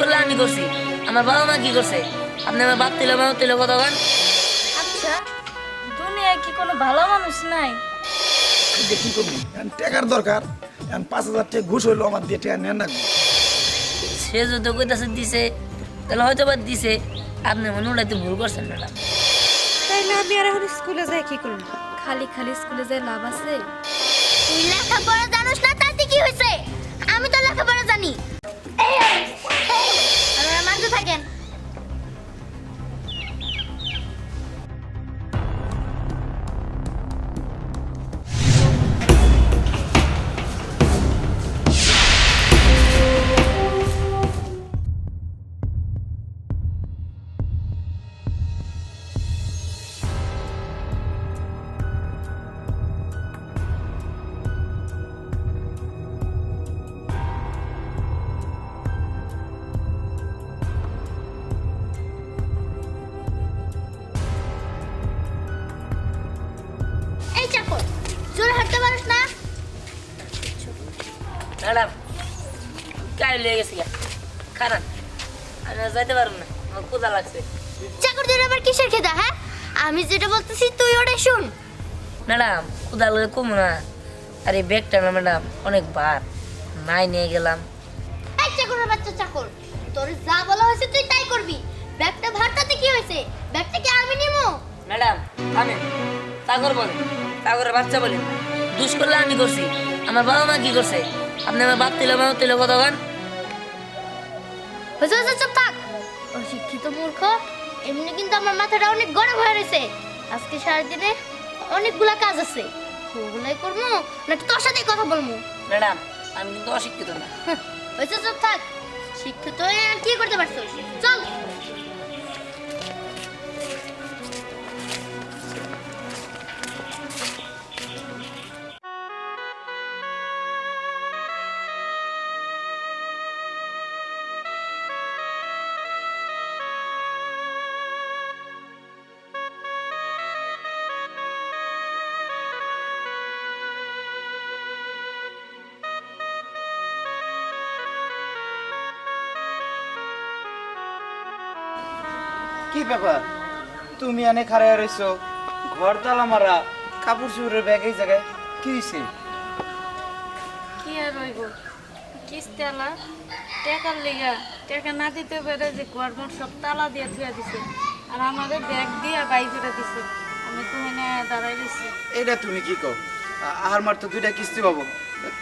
করলে আমি করছি। আমার বাবা মা কি করছে? আপনি আমার বাপ তুলে মা তুলে কথা বলেন। আচ্ছা দুনিয়ায় কি কোনো ভালো মানুষ নাই? দেখি করবি? এখন টাকার দরকার। এখন পাঁচ হাজার টাকা ঘুষ হইল আমার দিয়ে টাকা নেন না সে যদি কইতাছে দিছে। তাহলে হয়তো বা দিছে। আপনি মনে উড়াইতে ভুল করছেন ম্যাডাম। তাইলে আমি আর এখন স্কুলে যাই কি করব? খালি খালি স্কুলে যে লাভ আছে? তুই লেখাপড়া যাইতে পারব না আমার ক্ষুধা লাগছে। চাকর আবার কিসের খেদা হ্যাঁ? আমি যেটা বলতেছি তুই ওটা শুন। ম্যাডাম ক্ষুধা লাগে কম না। আর এই ব্যাগটা না ম্যাডাম অনেক বার নাই নিয়ে গেলাম। এই চাকরের বাচ্চা চাকর তোর যা বলা হয়েছে তুই তাই করবি। ব্যাগটা ভাড়াতে কি হয়েছে? ব্যাগটা কি আমি নিমো? ম্যাডাম থামেন। সাগর বলেন সাগরের বাচ্চা বলেন। দুষ করলে আমি করছি। আমার বাবা মা কি করছে? আপনি আমার বাপ তুলে মা তুলে কথা হয়েছে হয়েছে চুপ থাক অশিক্ষিত মূর্খ এমনি কিন্তু আমার মাথাটা অনেক গরম হয়ে রয়েছে। আজকে সারাদিনে অনেকগুলা কাজ আছে। ওগুলাই করব নাকি তোর সাথে কথা বলব? ম্যাডাম আমি কিন্তু অশিক্ষিত না। হ্যাঁ, হয়েছে চুপ থাক। শিক্ষিত হয়ে আর কি করতে পারছ? চল। কি ব্যাপার? তুমি এনে খাড়াই রইছো। ঘর তালা মারা কাপড় চোপড়ের ব্যাগ এই জায়গায়। কি হয়েছে কি আর রইব কিস্তালা টাকার লিগা টাকা না দিতে পেরে যে গভর্নমেন্ট সব তালা দিয়ে থুয়া দিছে। আর আমাদের ব্যাগ দিয়ে বাইক করে দিছে। আমি তো এনে দাঁড়াই রয়েছি এটা তুমি কি কও? আর মার তো দুইটা কিস্তি পাবো।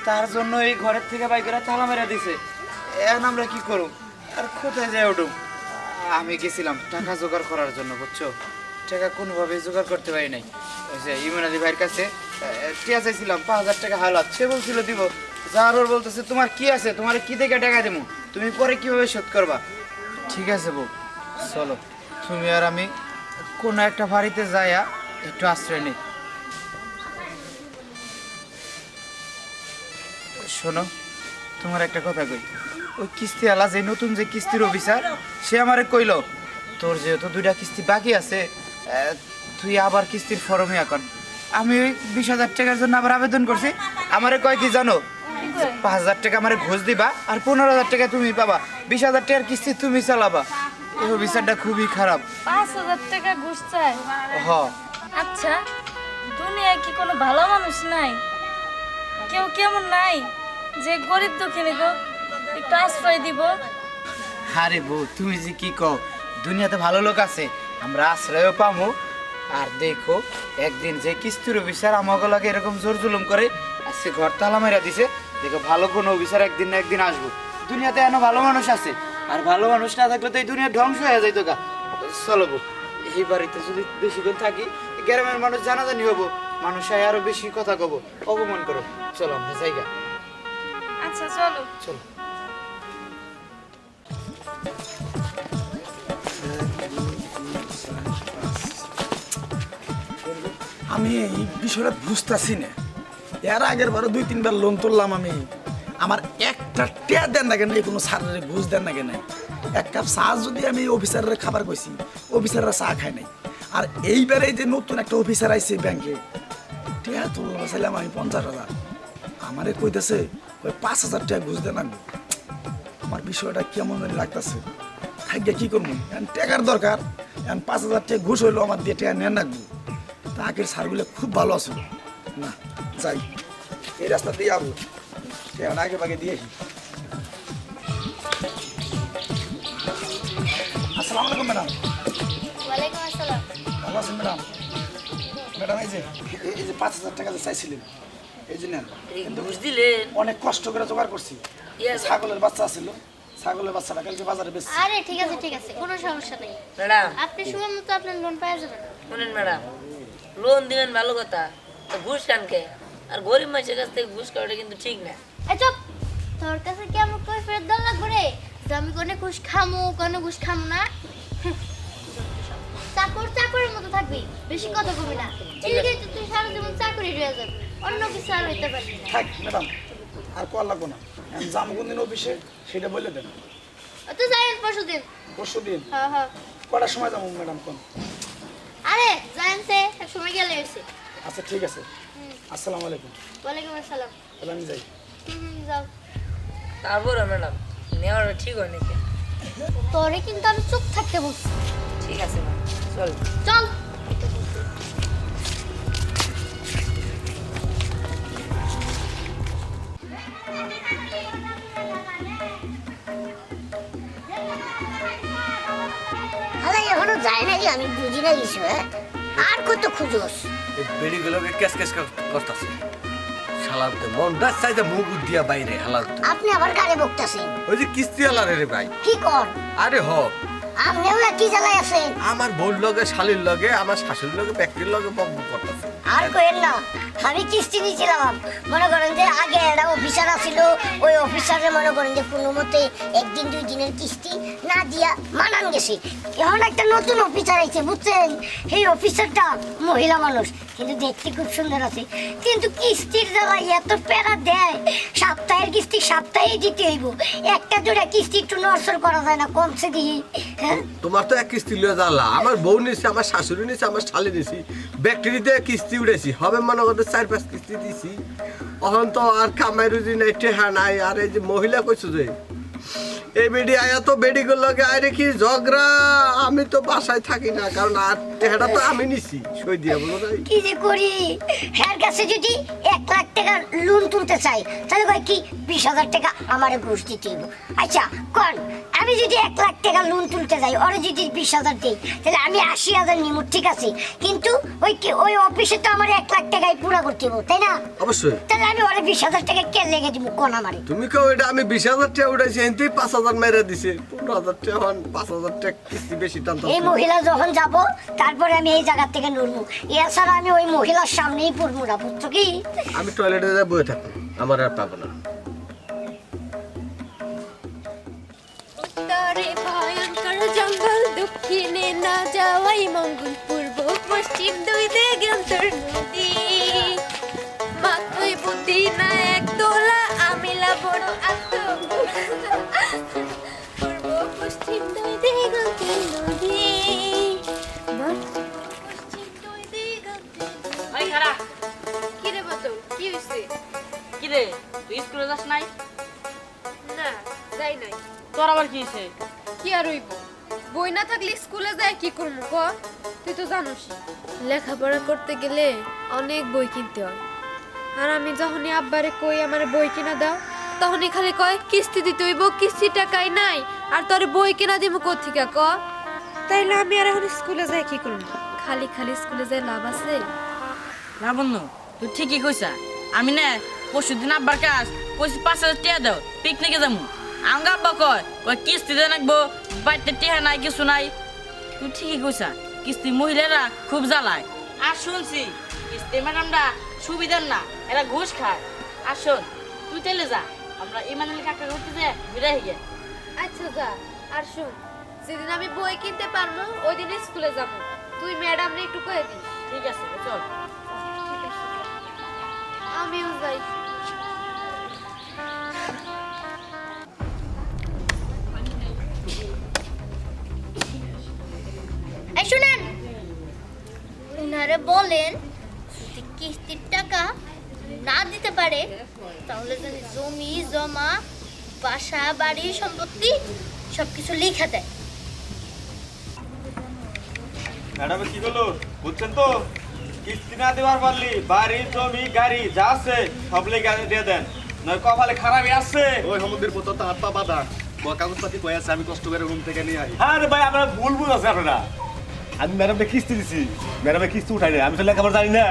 তার জন্য এই ঘরের থেকে বাইকেরা তালা মেরা দিছে। এখন আমরা কি করব? আর কোথায় যাই উঠুম আমি গেছিলাম টাকা জোগাড় করার জন্য, বুঝছ? টাকা কোনোভাবে জোগাড় করতে পারি নাই। ওই যে ইমন আলী ভাইয়ের কাছে টিয়া চাইছিলাম, পাঁচ হাজার টাকা হালাত, সে বলছিল, দিব। যার ওর বলতেছে, তোমার কি আছে? তোমার কি থেকে টাকা দেবো তুমি পরে কীভাবে শোধ করবা? ঠিক আছে বউ, চলো। তুমি আর আমি কোনো একটা বাড়িতে যাইয়া একটু আশ্রয় নিই। শোনো, তোমার একটা কথা কই। ওই কিস্তি আলা যে নতুন যে কিস্তির অফিসার সে আমারে কইল তোর যেহেতু দুইটা কিস্তি বাকি আছে তুই আবার কিস্তির ফর্মে এখন আমি ওই বিশ হাজার টাকার জন্য আবার আবেদন করছি। আমারে কয় কি জানো? পাঁচ হাজার টাকা আমারে ঘুষ দিবা আর পনেরো হাজার টাকা তুমি পাবা। বিশ হাজার টাকার কিস্তি তুমি চালাবা। এই অফিসারটা খুবই খারাপ। পাঁচ হাজার টাকা ঘুষ চায় হ। আচ্ছা দুনিয়ায় কি কোনো ভালো মানুষ নাই? কেউ কেমন নাই? যে গরিব দুঃখিনীকে একটু আশ্রয় দিব। আরে বউ তুমি যে কি কও? দুনিয়াতে ভালো লোক আছে আমরা আশ্রয়ও পামো। আর দেখো একদিন যে কিস্তির অফিসার আমাকে লাগে এরকম জোর জুলুম করে আজকে ঘর তালা মেরা দিছে। দেখো ভালো কোনো অফিসার একদিন না একদিন আসব। দুনিয়াতে এখনও ভালো মানুষ আছে আর ভালো মানুষ না থাকলে তো এই দুনিয়া ধ্বংস হয়ে যাইতো গা। চলো বউ এই বাড়িতে যদি বেশি দিন থাকি গ্রামের মানুষ জানাজানি হব মানুষ আরও বেশি কথা কব অপমান করো। চলো আমরা জায়গা আচ্ছা চলো। চলো। আমি এই বিষয়টা বুঝতেছি না এর আগের বারে দুই, তিনবার লোন তুললাম আমি। আমার একটা টেয়া দেন না কেন কোনো সারের ঘুষ দেন না কেন? এক কাপ চা যদি আমি অফিসারের খাবার কইছি, অফিসাররা চা খায় নাই। আর এইবারে যে নতুন একটা অফিসার আইছে ব্যাংকে, টেয়া তুললাম, চাইলাম আমি পঞ্চাশ হাজার। আমারে কইতেছে, ওই পাঁচ হাজার টাকা ঘুষ দেন আমি আমার বিষয়টা কেমন লাগতেছে। খাইয়ে কি করব? এখন টাকার দরকার। এখন পাঁচ হাজার টাকা ঘুষ হইল আমার দিয়ে টাকা নেন রাখব তা আগের সারগুলো খুব ভালো আছে। না যাই। এই রাস্তা দিয়ে যাব টাকাটা আগে পাগে দিয়ে আসি। আসসালামু আলাইকুম ম্যাডাম। ওয়ালাইকুম আসসালাম। ভালো আছেন ম্যাডাম? ম্যাডাম এই যে এই- যে পাঁচ হাজার টাকা যে চাইছিলেন এই যে নেন। দিলেন। অনেক কষ্ট করে জোগাড় করছি. ছাগলের বাচ্চা ছিল ছাগলের বাচ্চাটা কালকে বাজারে বেশ আরে ঠিক আছে ঠিক আছে। কোনো সমস্যা নেই। ম্যাডাম। আপনি সময় মতো আপনার লোন পাওয়া যাবেন শুনেন ম্যাডাম। লোন দিবেন ভালো কথা তো ঘুষ কানকে আর গরিব মানুষের কাছ থেকে ঘুষ করাটা কিন্তু ঠিক না। এই চুপ তোর কাছে কি আমার কই ফেরত দেওয়া লাগবে রে? যে আমি কোনো ঘুষ খামু কোনো ঘুষ খামু না? চাকর চাকরের মতো থাকবি বেশি কথা কবি না। ঠিক আছে তুই সারা জীবন চাকরি রয়ে যাবে অন্য কিছু আর হইতে পারবি না। থাক ম্যাডাম আর কল লাগবো না। আমি যাব কোন দিন অফিসে সেটা বলে দেন। তো যাই পরশু দিন পরশু দিন হ্যাঁ হ্যাঁ। কটার সময় যাব ম্যাডাম কোন? আরে এক সময় গেলে এসে আচ্ছা ঠিক আছে। আসসালামু আলাইকুম। ওয়ালাইকুম আসসালাম। তাহলে আমি যাই। হুম হুম, যাও। তারপরে ম্যাডাম নেওয়ার ঠিক হয় নাকি? তোরে কিন্তু আমি চুপ থাকতে বলছি। ঠিক আছে চল। চল। কিছু হ্যাঁ আর কত খুঁজোস? এই বেড়িগুলোকে কেস ক্যাস করতেছে। শালার তো মনটা চাইতে মুখ দিয়া বাইরে হালার তো আপনি আবার গাড়ি বকতাছেন? ওই যে কিস্তি আলারে রে ভাই। কি কর? আরে হ। আপনিও একই জ্বালায় আছেন। আমার বোন লগে শালির লগে আমার শাশুড়ির লগে ব্যক্তির লগে বক করতেছে। আর কইেন না। আমি কিস্তি নিয়েছিলাম। মনে করেন যে আগে একটা অফিসার আছিল, ওই অফিসারে মনে করেন যে কোনো মতে একদিন, দুই দিনের কিস্তি না দিয়া মানান গেছে। এখন একটা নতুন অফিসার আইছে, বুঝছেন? এই অফিসারটা মহিলা মানুষ, কিন্তু দেখতে খুব সুন্দর আছে। কিন্তু কিস্তির জ্বালায় এত প্যারা দেয়, সপ্তাহের কিস্তি সপ্তাহে দিতে হইব। একটা দুটা কিস্তি একটু নড়সড় করা যায় না কমছে দিয়ে হ্যাঁ? তোমার তো এক কিস্তি লিয়ে জ্বালা। আমার বউ নিছি, আমার শাশুড়ি নিছি, আমার শালি নিছি। ব্যাকটেরিতে কিস্তি উঠেছি। হবে মনে করতে চার পাঁচ কিস্তি দিছি। অহন তো আর কামাই রুজি নাই, টেহা নাই। আর এই যে মহিলা কইছো যে এই বেডি আয়া তো লগে আয় রেখি ঝগড়া। আমি তো বাসায় থাকি না কারণ আর টেহাটা তো আমি নিছি। সই দিয়া বলো কি যে করি? হ্যার কাছে যদি এক লাখ টাকা লোন তুলতে চাই তাহলে কয় কি বিশ হাজার টাকা আমারে ঘুষ দিতে হইব আচ্ছা কন আমি যদি এক লাখ টাকা লোন তুলতে যাই ওরে যদি বিশ হাজার দিই তাহলে আমি আশি হাজার নিব ঠিক আছে? কিন্তু ওই কি- ওই অফিসে তো আমার এক লাখ টাকায় পুরা করতে হইব তাই না? অবশ্যই। তাহলে আমি ওরে বিশ হাজার টাকা কে লেগে দিব কোন আমারে? তুমি কেউ এটা আমি বিশ হাজার টাকা উঠাইছি এনতেই পাঁচ হাজার মেরে দিছে। পনেরো হাজার টাকা হন পাঁচ হাজার টাকা কিস্তি বেশি টানতে এই মহিলা যখন যাব তারপরে আমি এই জায়গা থেকে নড়বো। এছাড়া আমি ওই মহিলার সামনেই পড়ব না বুঝছ কি? আমি টয়লেটে যাই বয়ে থাকব। আমার আর পাবো না। উত্তরে ভয়ঙ্কর জঙ্গল দক্ষিণে না যাওয়াই মঙ্গল পূর্ব পশ্চিম দুই দিগন্তর নদী। মাথায় বুদ্ধি না এক দোলা আমিলা বড় আত্ম। পূর্ব পশ্চিম দুই দিগন্তের নদী পশ্চিম দুই দিগন্তের ভাই খারাপ কি রে বাদল কি হইছে? কি রে তুই স্কুলে যাস নাই? না যাই নাই। তোর আবার কি হয়েছে কি আর হইব? বই না থাকলে স্কুলে যায় কি করব ক তুই তো জানোস। লেখাপড়া করতে গেলে অনেক বই কিনতে হয়। আর আমি যখনই আব্বারে কই আমার বই কিনা দাও তখনই খালি কয় কিস্তি দিতে হইব কিস্তি টাকাই নাই আর তোর বই কেনা দিব কোথিকা ক? তাইলে আমি আর এখন স্কুলে যাই কি করব? খালি খালি স্কুলে যাই লাভ আছে? না বন্ধু তুই ঠিকই কইছা। আমি না পরশু দিন আব্বার কাজ কইছি পাঁচ হাজার টাকা দাও পিকনিকে যাব আঙ্গা আব্বা কয় কয় কিস্তি দিয়ে রাখব বাড়িতে টেহা নাই কিছু নাই। তুই ঠিকই কইছা কিস্তি মহিলারা খুব জ্বালায়। আর শুনছি কিস্তি ম্যাডামরা সুবিধার না এরা ঘুষ খায়। আর শোন তুই তেলে যা। আমরা ইমানুল কাকা করতে যে বিদায় হয়ে আচ্ছা যা আর শুন যেদিন আমি বই কিনতে পারব ওই দিন স্কুলে যাব। তুই ম্যাডাম রে একটু কয়ে দিস। ঠিক আছে চল। আমিও যাই। শুনেন উনারে বলেন কিস্তির না দিতে পারে তাহলে যদি জমি জমা বাসা বাড়ি সম্পত্তি সব কিছু লিখে দেয়। ম্যাডাম কি করল বুঝছেন তো? কিস্তি না দেওয়ার পারলি বাড়ি জমি গাড়ি যা আছে সব লেগে দিয়ে দেন। নয় কপালে খারাপই আছে। ওই সমুদ্রের পথ তো হাত পা বাঁধা। কাগজপাতি কয়ে আছে আমি কষ্ট করে রুম থেকে নিয়ে আই। আরে ভাই আপনারা ভুল বুঝ আছে আপনারা। আমি ম্যাডামকে কিস্তি দিছি। ম্যাডামে কিস্তি উঠাই নাই আমি তো লেখাপড়া জানি না।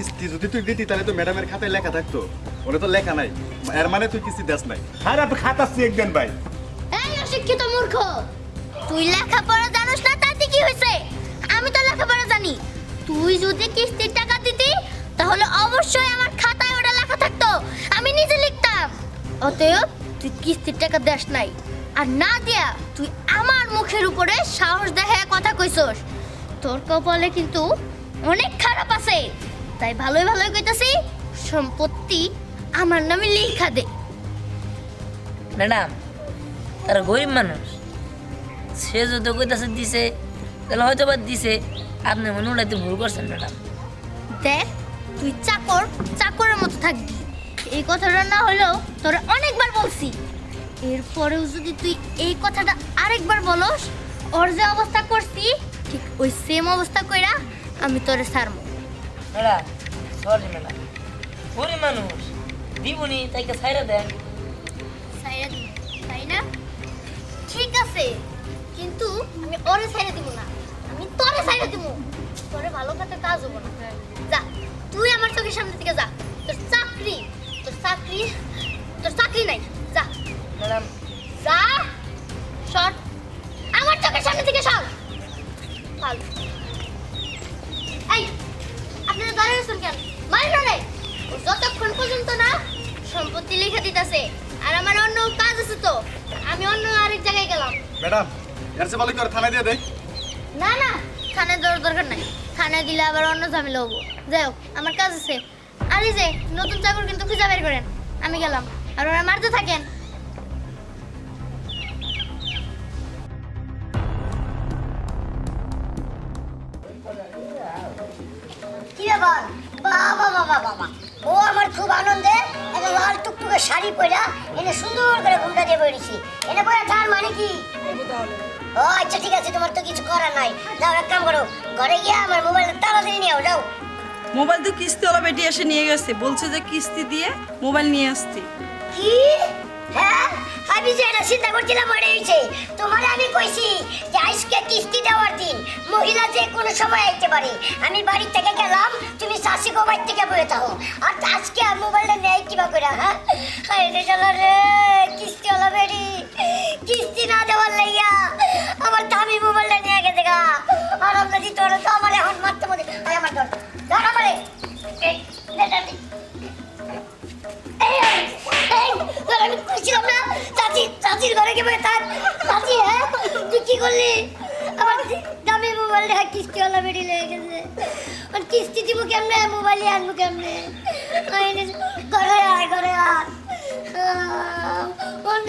কিস্তি যদি তুই দিতি তাহলে তো ম্যাডামের খাতায় লেখা থাকতো। ওরে তো লেখা নাই। এর মানে তুই কিস্তি দেস নাই। আরে আপনি খাতাচ্ছি একদিন ভাই। এই অশিক্ষিত মূর্খ! তুই লেখাপড়া জানোস না তাতে কি হয়েছে? আমি তো লেখাপড়া জানি। তুই যদি কিস্তির টাকা দিতি তাহলে অবশ্যই আমার খাতায় ওটা লেখা থাকতো। আমি নিজে লিখতাম। অতএব তুই কিস্তির টাকা দেস নাই। আর না দিয়া তুই আমার মুখের উপরে সাহস দেখে কথা কইছস। তোর কপালে কিন্তু অনেক খারাপ আছে। তাই ভালোই ভালোই কইতাছি সম্পত্তি আমার নামে লেখা দে। ম্যাডাম তারা গরিব মানুষ। সে যদি কইতাছে দিছে তাহলে হয়তো বা দিছে। আপনি মনে উড়াইতে ভুল করছেন ম্যাডাম। দেখ তুই চাকর চাকরের মতো থাকবি। এই কথাটা না হলেও তোর অনেকবার বলছি। এরপরেও যদি তুই এই কথাটা আরেকবার বলস ওর যে অবস্থা করছি ঠিক ওই সেম অবস্থা কইরা আমি তোরে ছাড়বো। ম্যাডাম সরি ম্যাডাম গরিব মানুষ দিবনি তাইকে ছাইরা দেন। ছাইরা দিব তাই না? ঠিক আছে কিন্তু আমি ওরে ছাইরা দিব না। আমি তোরে ছাইরা দিব। তোরে ভালো কথা কাজ হব না। যা তুই আমার চোখের সামনে থেকে যা। তোর চাকরি তোর চাকরি তোর চাকরি নাই। যা। ম্যাডাম। যা সর। আপনারা কেন না যতক্ষণ পর্যন্ত না সম্পত্তি লিখে দিতেছে আর আমার অন্য কাজ আছে তো আমি অন্য আরেক জায়গায় গেলাম। ম্যাডাম এর চেয়ে ভালো করে থানায় দিয়ে দেয় না না থানায় দেওয়ার দরকার নাই। থানায় দিলে আবার অন্য ঝামেলা হব। যাই হোক আমার কাজ আছে। আর এই যে নতুন চাকর কিন্তু খুঁজে বের করেন। আমি গেলাম। আর ওরা মারতে থাকেন। কি বাবা বাবা বাবা। ও আমার খুব আনন্দে একটা লাল টুকটুকে শাড়ি পরা এনে সুন্দর করে ঘুমটা দিয়ে বেরিয়েছি এনে পরে তার মানে কি? ও আচ্ছা ঠিক আছে তোমার তো কিছু করার নাই। যাও এক কাম করো ঘরে গিয়ে আমার মোবাইলটা তাড়াতাড়ি নিয়ে যাও যাও। মোবাইল তো কিস্তিওয়ালা বেটি এসে নিয়ে গেছে। বলছে যে কিস্তি দিয়ে মোবাইল নিয়ে আসতে। কি? আমি যে এটা চিন্তা করছিলাম মনে হয়েছে তোমার আমি কইছি যে আজকে কিস্তি দেওয়ার দিন, মহিলা যে কোনো সময় আইতে পারে। আমি বাড়ি থেকে গেলাম, তুমি শাশি গো বাড়ি থেকে বয়ে থাকো। আর আজকে আর মোবাইলটা নেই কিবা করে হ্যাঁ? রে শালা রে, কিস্তি হলো বেরি কিস্তি না দেওয়ার লাইয়া আমার দামি মোবাইলটা নিয়ে গেছে গা। আর আমরা দিতে তো আমার এখন মারতে মধ্যে আমার ধর ধর আমারে। করলি? আমার দামি মোবাইলটা কিস্তি ওলা বেড়ি লেগে গেছে। আর কিস্তি দিব কেমনে? মোবাইলই আনব কেমনে? ঘরে আয়, ঘরে আর অন্য